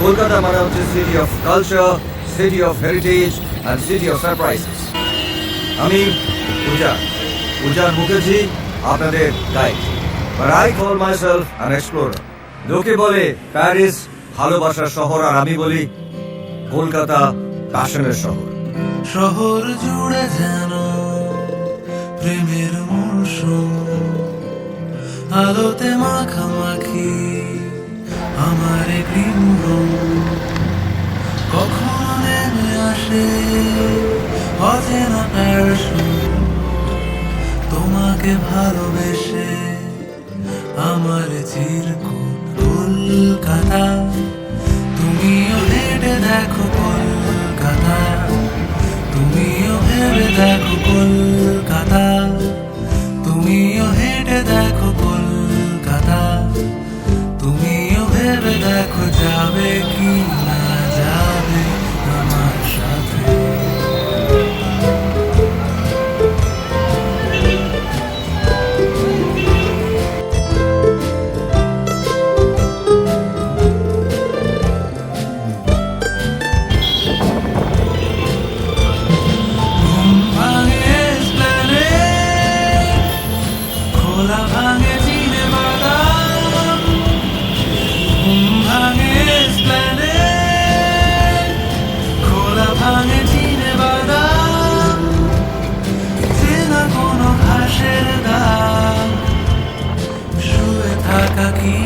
কলকাতা মানে হচ্ছে city of culture city of heritage and city of surprises আমি পূজা পূজা মুখার্জি আপনাদের guide but I call myself an explorer লোকে বলে, প্যারিস ভালোবাসার শহর, আর আমি বলি, কলকাতা প্যাশনের শহর। শহর জুড়ে যেন প্রেমের মরশুম আলোতে মাখামাখি আমার রুম কখন নেমে আসে? অচেনা তোমাকে ভালোবেসে আমার চিরকুট কলকাতা। চেনা